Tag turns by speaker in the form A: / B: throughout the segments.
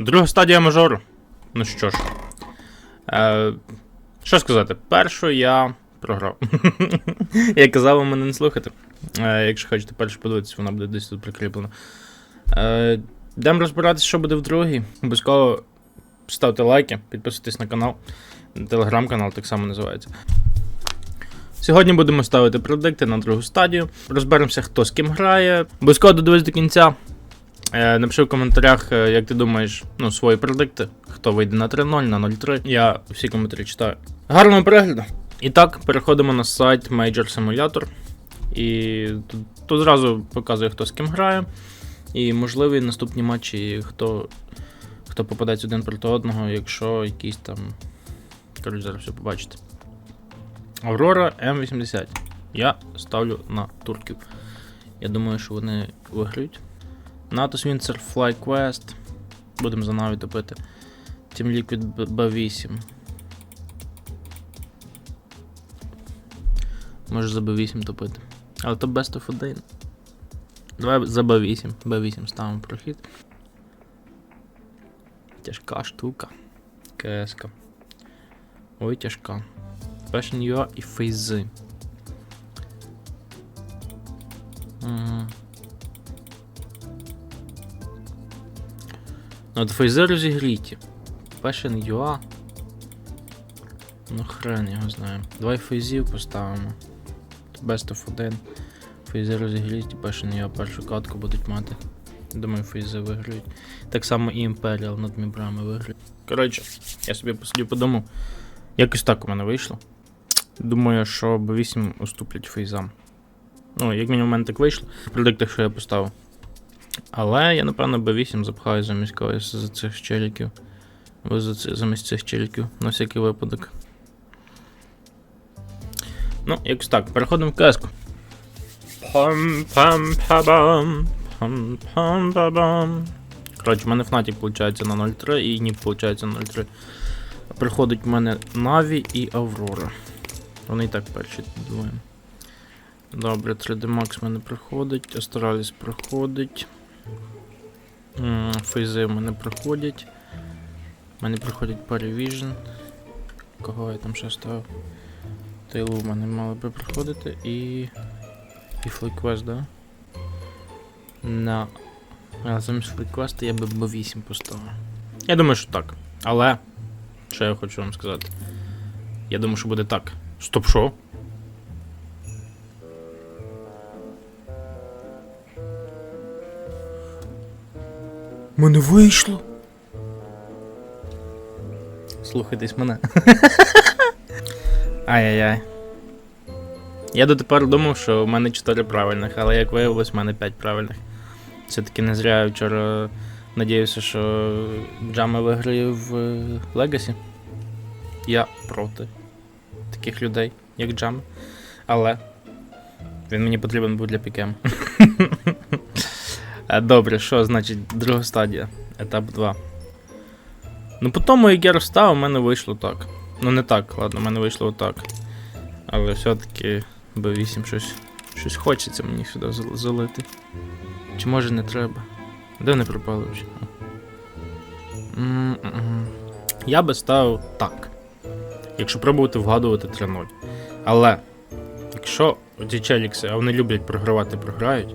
A: Друга стадія мажору. Ну що ж. Е, що сказати? Першу я програв. я казав вам мене не слухати. Е, якщо хочете першу подивитися, вона буде десь тут прикріплена. Е, Йдемо розбиратися, що буде в другій. Обов'язково ставте лайки, підписуйтесь на канал. Телеграм-канал так само називається. Сьогодні будемо ставити предикти на другу стадію. Розберемося, хто з ким грає. Обов'язково додивись до кінця. Е, напиши в коментарях, е, як ти думаєш, ну, свої предикти, хто вийде на 3-0, на 0-3. Я всі коментарі читаю. Гарного перегляду! І так, переходимо на сайт Major Simulator. І тут, тут зразу показує, хто з ким грає. І можливі наступні матчі, хто, хто попадається один проти одного, якщо якісь там. Коротше, зараз все побачите. Аврора М80. Я ставлю на турків. Я думаю, що вони виграють. Natus Winter Fly Quest. Будемо за Наві топити. Team Liquid B8. Може за B8 топити. Але то Best of 1. Давай за B8. B8 ставимо прохід. Тяжка штука. КСК. Ой, тяжка. Fashion UA і фейзи. Ага. Фейзи розігріті. Fashion UA. Ну хрен його знає. Давай фейзів поставимо. Best of 1. Фейзи розігріті, Passion UA першу катку будуть мати. Думаю, фейзи виграють. Так само і Imperial над мібрами виграють. Коротше, я собі посидів подумав. Якось так у мене вийшло. Думаю, що B8 уступлять фейзам. Ну, як мінімум, у мене так вийшло. В предиктах, що я поставив. Але я, напевно, B8 запхаю замість когось за цих челіків. Або за замість цих челіків, на всякий випадок. Ну, якось так, переходимо в. Пам-пам-па-бам. Коротше, в мене Fnatic виходить на 0.3 і Ніп виходить на 0.3. Приходить в мене Наві і Аврора. Вони і так перші двоє. Добре, 3D Max в мене приходить, Astralis приходить. Фейзи в мене приходять. В мене приходять Parivision. Кого я там ще ставив? Тейлу в мене мали би приходити і. І FlyQuest, да? На. А замість FlyQuest я би B8 поставив. Я думаю, що так. Але. Що я хочу вам сказати? Я думаю, що буде так. Стоп, що? Мене вийшло. Слухайтесь мене. Ай-яй-яй. Я дотепер думав, що в мене 4 правильних, але як виявилось, в мене 5 правильних. Все-таки не зря я вчора надіявся, що Джами виграє в Легасі. Я проти таких людей, як Джам. Але він мені потрібен був для пікем. Е, Добре, що значить друга стадія, етап 2. Ну, по тому, як я розставив, у мене вийшло так. Ну, не так, ладно, у мене вийшло отак. Але все-таки B8 щось, щось хочеться мені сюди залити. Чи може не треба? Де вони пропали вже? Я би ставив так. Якщо пробувати вгадувати 3-0. Але, якщо ці челікси, а вони люблять програвати, програють,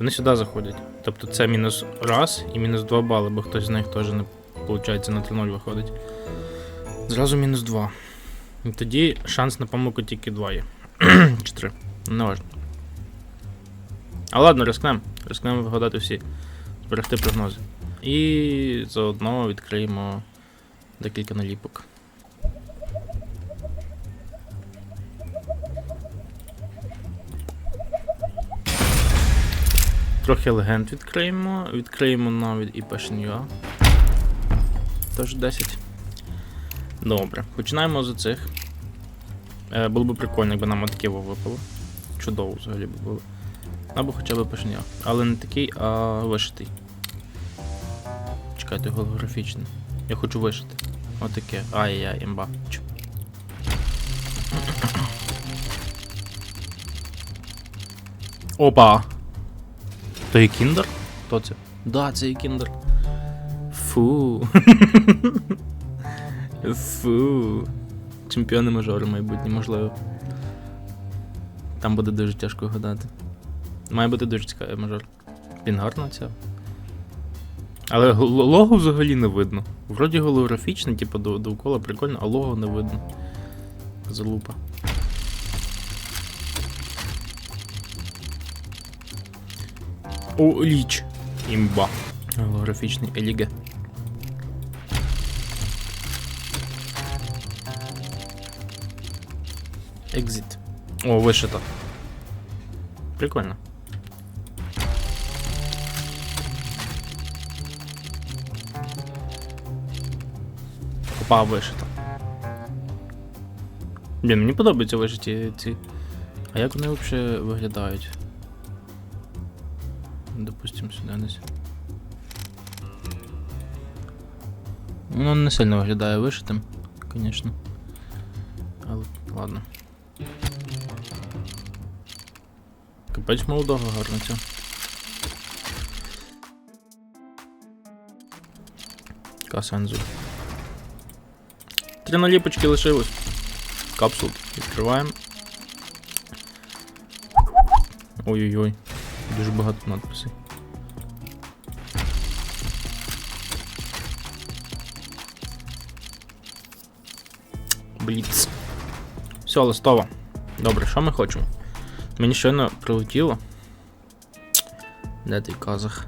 A: вони сюди заходять. Тобто це мінус раз і мінус 2 бали, бо хтось з них теж не виходить на 3-0 виходить. Зразу мінус 2. І тоді шанс на помилку тільки 2 є. Чи 3. Не важно. А ладно, рискнемо. Рискнемо вигадати всі. Зберегти прогнози. І заодно відкриємо декілька наліпок. Трохи легенд відкриємо. Відкриємо навіть і Passion.ua. Тож 10. Добре. Починаємо з цих. Е, було б прикольно, якби нам отаке випало. Чудово взагалі б було. Або хоча б Passion.ua. Але не такий, а вишитий. Чекайте, голографічний. Я хочу вишити. Отаке. Ай-яй, імба. Опа! То є кіндер? Хто це? Да, це є кіндер. Фу. Фу. Чемпіони мажори майбутні, можливо. Там буде дуже тяжко гадати. Має бути дуже цікавий мажор. Він гарно ця. Але лого взагалі не видно. Вроді голографічне, типу довкола прикольно, а лого не видно. Залупа. О, ліч. Імба. Голографічний еліге. Екзит. О, вишито. Прикольно. Опа, вишито. Блін, мені подобаються вишиті ці. А як вони взагалі виглядають? Допустим, сюди десь. Ну, не сильно виглядає вишитим, звісно. Але ладно. Капець молодого гарно ця. Касензу. Три наліпочки лишилось. Капсул відкриваємо. Ой-ой-ой. Дуже багато надписей. Бліц. Все, листово. Добре, що ми хочемо? Мені щойно прилетіло. Де той казах?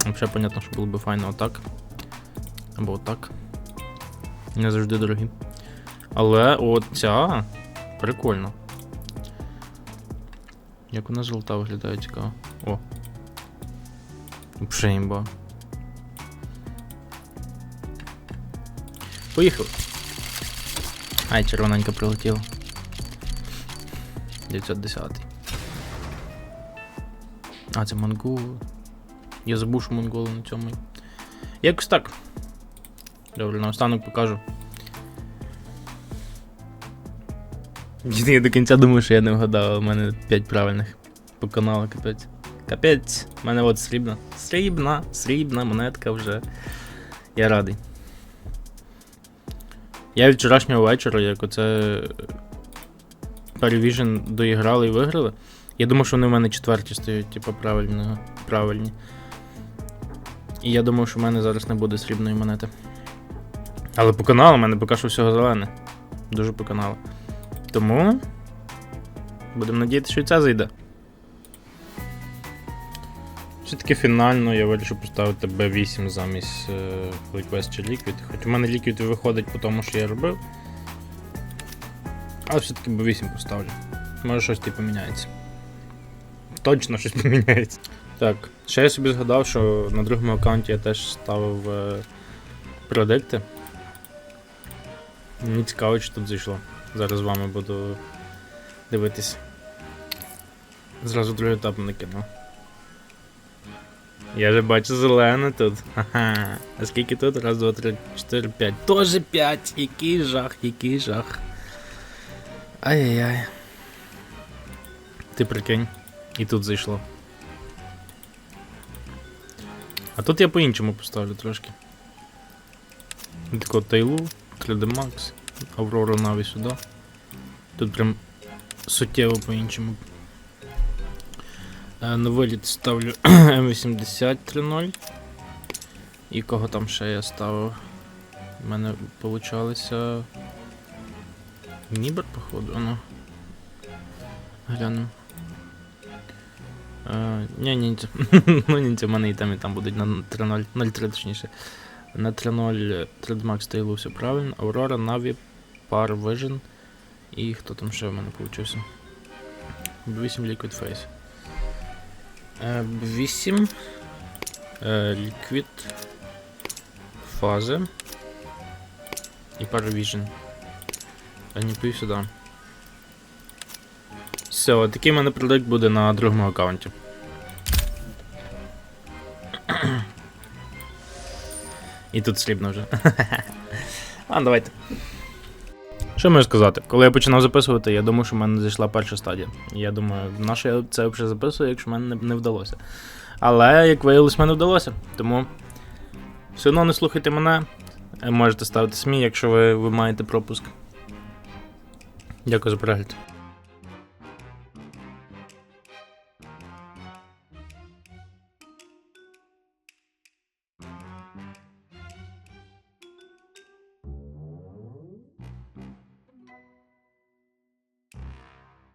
A: Взагалі, понятно, що було б файно отак. Або отак. Не завжди дорогі. Але оця прикольно. Як вона золота виглядає цікаво. О. Вже імба. Поїхали. Ай, червоненька прилетіла. 910. А, це монгол. Я забув, що монголи на цьому. Якось так. Добре, наостанок покажу. Я до кінця думаю, що я не вгадав, а в мене 5 правильних по каналу, капець. Капець, в мене от срібна. Срібна, срібна монетка вже. Я радий. Я від вчорашнього вечора, як оце Paravision доіграли і виграли. Я думав, що вони в мене четверті стоять, типу, правильно, правильні. І я думав, що в мене зараз не буде срібної монети. Але по каналу в мене поки що всього зелене. Дуже по каналу. Тому. Будемо надіятися, що і це зайде. Все-таки фінально я вирішив поставити B8 замість е, Liquest чи Liquid. Хоч у мене Liquid виходить по тому, що я робив. Але все-таки B8 поставлю. Може щось типу поміняється. Точно щось поміняється. Так, ще я собі згадав, що на другому аккаунті я теж ставив е, продикти. Мені цікаво, що тут зайшло. Зараз з вами буду дивитись. Зразу другий етап накину. Я же бачу зелене тут. Ха-ха. А скільки тут? Раз, два, три, чотири, п'ять. Тоже п'ять. Який жах, який жах. Ай-яй-яй. Ти прикинь. І тут зайшло. А тут я по-іншому поставлю трошки. Тако Тайлу, 3D Max, Aurora Navi сюди. Тут прям суттєво по-іншому. Е, На виліт ставлю М80 3.0. І кого там ще я ставив? У мене получалося. Нібер, походу, ну. Глянемо. Е, ні, ніндзя. ну, ніндзя в мене і там, і там будуть на 3.0, 0.3 точніше. На 3.0 3D Max стайлу все правильно. Aurora, Navi, Par Vision. І хто там ще в мене получився? 8 Liquid Face. Е, 8 е, Liquid фази і Par Vision. А не пив сюди. Все, такий в мене продукт буде на другому аккаунті. І тут срібно вже. а, давайте. Що можу сказати? Коли я починав записувати, я думав, що в мене зайшла перша стадія. Я думаю, на що я це взагалі записую, якщо в мене не, вдалося. Але, як виявилось, мене вдалося. Тому Все одно не слухайте мене. Можете ставити СМІ, якщо ви, ви маєте пропуск. Дякую за перегляд.